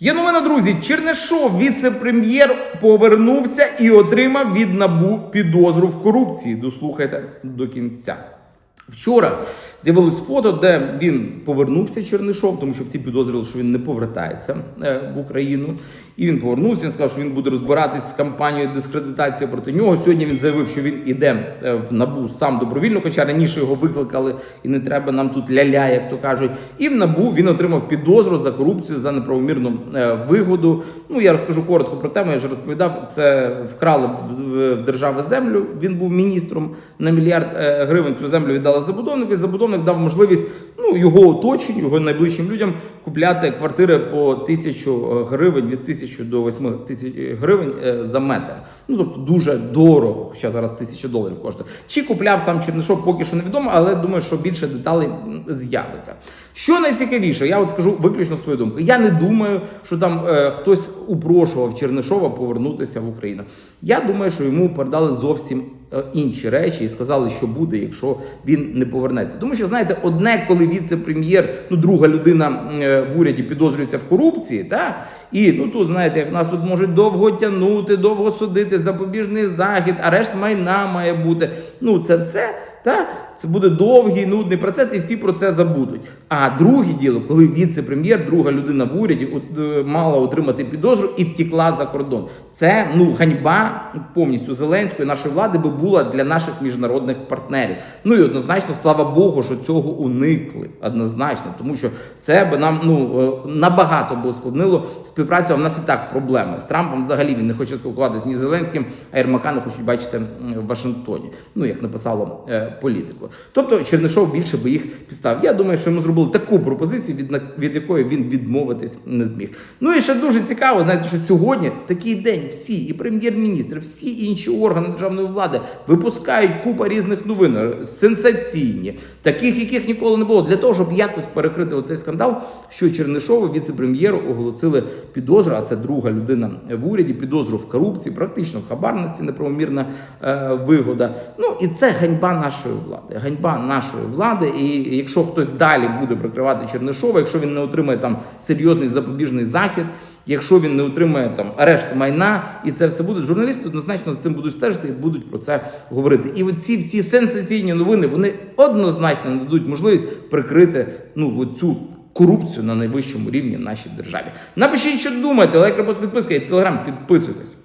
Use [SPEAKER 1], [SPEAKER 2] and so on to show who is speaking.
[SPEAKER 1] Є новина, друзі. Чернишов, віце-прем'єр, повернувся і отримав від набу підозру в корупції. Дослухайте до кінця. Вчора з'явилось фото, де він повернувся Чернишов, тому що всі підозрювали, що він не повертається е, в Україну. І він повернувся. Він сказав, що він буде розбиратись з кампанією дискредитації проти нього. Сьогодні він заявив, що він іде е, в набу сам добровільно, хоча раніше його викликали, і не треба нам тут ля-ля, як то кажуть. І в набу він отримав підозру за корупцію за неправомірну е, вигоду. Ну я розкажу коротко про тему. Я вже розповідав. Це вкрали в, держави землю. Він був міністром на мільярд гривень. Цю землю віддали забудовнику. і Забудовник дав можливість ну його оточенню, його найближчим людям купляти квартири по тисячу е, гривень від тисячі до восьми тисяч гривень е, за метр. Ну тобто дуже дорого, хоча зараз тисяча доларів коштує. Чи купляв сам Чернишов, поки що невідомо, але думаю, що більше деталей з'явиться. Що найцікавіше, я от скажу виключно свою думку. Я не думаю, що там е, хтось упрошував Чернишова повернутися в Україну. Я думаю, що йому передали зовсім е, інші речі і сказали, що буде, якщо він не повернеться. Тому що знаєте, одне, коли віце-прем'єр, ну друга людина е, в уряді підозрюється в корупції, та і ну тут знаєте, як нас тут можуть довго тягнути, довго судити, запобіжний захід, арешт майна має бути. Ну це все. Та це буде довгий нудний процес, і всі про це забудуть. А друге діло, коли віце-прем'єр, друга людина в уряді, е, мала отримати підозру і втікла за кордон. Це ну ганьба повністю Зеленської нашої влади би була для наших міжнародних партнерів. Ну і однозначно, слава Богу, що цього уникли. Однозначно, тому що це би нам ну е, набагато би ускладнило співпрацю. А в нас і так проблеми з Трампом. Взагалі він не хоче спілкуватися ні з Зеленським, а Єрмака не хочуть бачити в Вашингтоні. Ну як написало е, політику. Тобто Чернишов більше би їх підстав. Я думаю, що йому зробили таку пропозицію, від, від якої він відмовитись не зміг. Ну і ще дуже цікаво, знаєте, що сьогодні такий день всі, і прем'єр-міністр, всі інші органи державної влади випускають купа різних новин, сенсаційні, таких, яких ніколи не було, для того, щоб якось перекрити оцей скандал, що Чернишову, віце-прем'єру, оголосили підозру, а це друга людина в уряді, підозру в корупції, практично в хабарництві, неправомірна е, вигода. Ну і це ганьба нашої влади. Ганьба нашої влади. І якщо хтось далі буде прикривати Чернишова, якщо він не отримає там серйозний запобіжний захід. Якщо він не отримає там арешт майна, і це все буде, журналісти однозначно з цим будуть стежити і будуть про це говорити. І оці всі сенсаційні новини вони однозначно нададуть можливість прикрити ну цю корупцію на найвищому рівні в нашій державі. Напишіть, що думаєте, лайк, репост, підписка і телеграм, підписуйтесь.